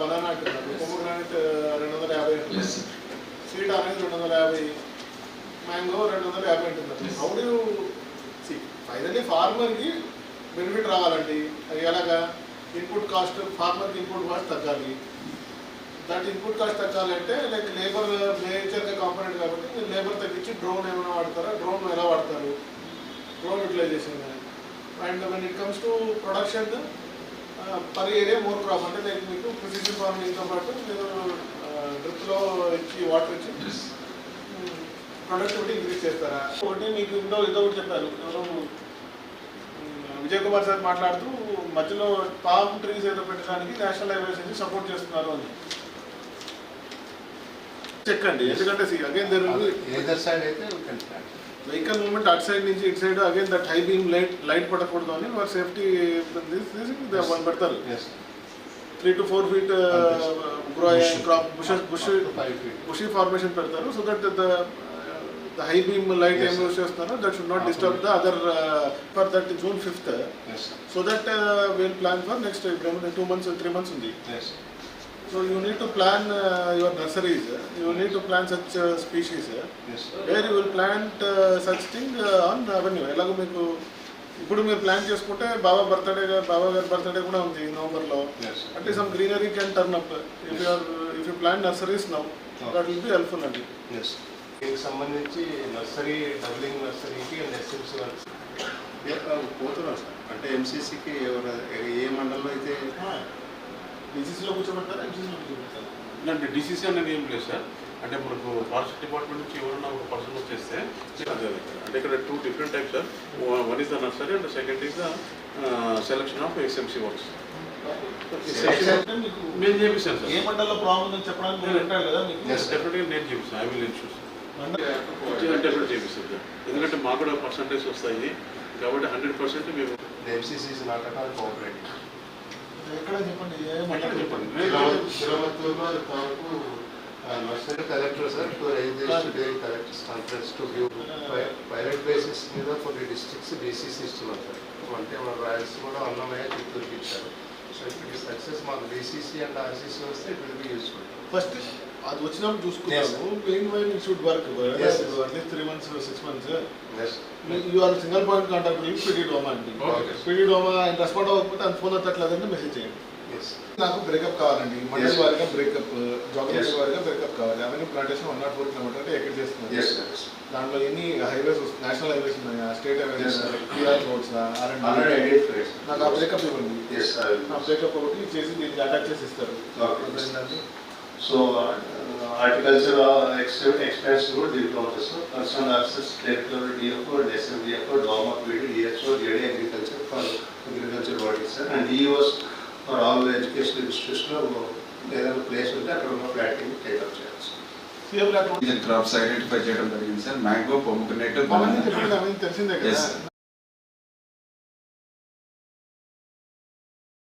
Banana అంటున్నారు pomegranate రెండు వందల యాభై. స్వీట్ ఆరెంజ్ రెండు వందల యాభై మ్యాంగో రెండు వందల యాభై ఉంటుంది. హౌ డూ సి ఫైనలీ ఫార్మర్కి బెనిఫిట్ రావాలండి. అది ఎలాగా? ఇన్పుట్ కాస్ట్ ఫార్మర్కి ఇన్పుట్ కాస్ట్ తగ్గాలి. దట్ ఇన్పుట్ కాస్ట్ తగ్గాలంటే లైక్ లేబర్ మేజర్గా కాంపోనెంట్ కాబట్టి మీరు లేబర్ తగ్గించి డ్రోన్ ఏమైనా వాడతారా? డ్రోన్ ఎలా వాడతారు? Drone utilisation and when it comes to production per area more crop అంటే లైక్ ప్రిసిషన్ ఫార్మింగ్తో పాటు మీరు డ్రిప్లో ఇచ్చి వాటర్ ఇచ్చి. ప్రొడక్టివిటీ ఇంక్రీజ్ చేస్తారా? ఒకటి మీకు ఇందో ఇదో ఒకటి చెప్పారు. ఎవరో విజయ్ కుమార్ సార్ మాట్లాడుతూ మధ్యలో పామ్ ట్రీస్ ఏదో పెట్టడానికి నేషనల్ హైవేస్ నుంచి సపోర్ట్ చేస్తున్నారు అని. చెక్కండి ఎందుకంటే అగైన్ దర్. వెహికల్ మూవ్మెంట్ అటు సైడ్ నుంచి ఇటు side again that high beam light light పడకూడదు అని వారు సేఫ్టీ పెడతారు. Three to four feet grow Bush. Crop bushes bush to. Bushy formation పెడతారు so that the the high beam light ఏం. Use చేస్తున్నారో that should not disturb the other for that June fifth. So that will plan for next two months three months ఉంది Yes. So you need to plan your nurseries you need to plan such species Yes. Where you will plant such thing on avenue ఎలాగో మీకు ఇప్పుడు మీరు plan చేసుకుంటే బాబా birthday బాబా గారి birthday కూడా ఉంది నవంబర్లో. అంటే some greenery can turn up if you're if you plan nurseries now that will be helpful అండి Yes. దీనికి సంబంధించి నర్సరీ డబ్లింగ్ నర్సరీకి అండ్ ఎస్ఎంసీ పోతున్నారు సార్. అంటే ఎంసీసీకి ఎవరు ఏ మండలంలో అయితే డిసీసీలో కూర్చోబెడతారా ఎంసీసీలో కూర్చోబెడతారా అంటే డిసిసి అనేది ఏం లేదు సార్. అంటే మనకు ఫారెస్ట్ డిపార్ట్మెంట్ నుంచి ఎవరైనా ఒక పర్సన్ వచ్చేస్తే అదే. ఇక్కడ two different types sir one is the nursery and second is the selection of works నేను చేపిస్తాను సార్ ఏ మండలంలో ప్రాబ్లం ఉందని చెప్పడానికి మీరు ఉంటారు కదా మీకు? Yes, sir. డెఫినెట్గా నేను చేపిస్తాను ఐ విల్ డెఫినెట్ చేపిస్తాను సార్ ఎందుకంటే మాకు కూడా పర్సంటేజ్ వస్తాయి. కాబట్టి హండ్రెడ్ పర్సెంట్ మేము MCC is not at all cooperative ఎక్కడ చెప్పండి? ఏ చెప్పండి? Nursery collector sir to raise dairy collectors conference to give pilot basis మీద కొన్ని డిస్ట్రిక్ట్స్ బీసీసీ ఇస్తున్నాం సార్ అంటే మన రాయలసీమలో అన్నమయ్య చిత్తూరుకి ఇచ్చారు సో ఇప్పుడు సక్సెస్ మాకు బీసీసీ అండ్ ఆర్సీసీ వస్తే it will be useful first అది వచ్చినప్పుడు చూసుకున్నాము main vine should work. At least three months six months you are single point contact speedy డోమా అండి. స్పీడీ డోమా ఆయన రెస్పాండ్ అవ్వకపోతే ఆయన ఫోన్ ఎత్తట్లేదంటే మెసేజ్ చేయండి. నాకు బ్రేకప్ కావాలండి. మండలి. వారిగా బ్రేకప్ జాగ్రఫీ. వారిగా బ్రేకప్ కావాలి. అవన్నీ plantation one naught four kilometre అంటే ఎక్కడ చేస్తున్నారు? దాంట్లో ఎన్ని హైవేస్ నేషనల్ హైవేస్ ఉన్నాయా? State highways. పిఆర్ రోడ్స్ నాకు ఆ బ్రేకప్ ఇవ్వండి. ఆ బ్రేకప్ ఒకటి చేసి దీనికి అటాచ్ చేసి ఇస్తారు. Okay. ఏంటంటే So, uh, horticulture uh, ex- expense to diplomas, so personal access, director, DFO, SMDFO, DOMA, PD, DSO, JD agriculture for all the educational institution, ఏదైనా ప్లేస్ ఉంటే అక్కడ ఉన్న ప్లాటింగ్ టేకప్ చేయాలి సార్. సీఎం లేకుండా ఈ క్రాప్స్ ఐడెంటిఫై చేయడం జరిగింది సార్ మ్యాంగో అవన్నీ తెలిసిందే కదా.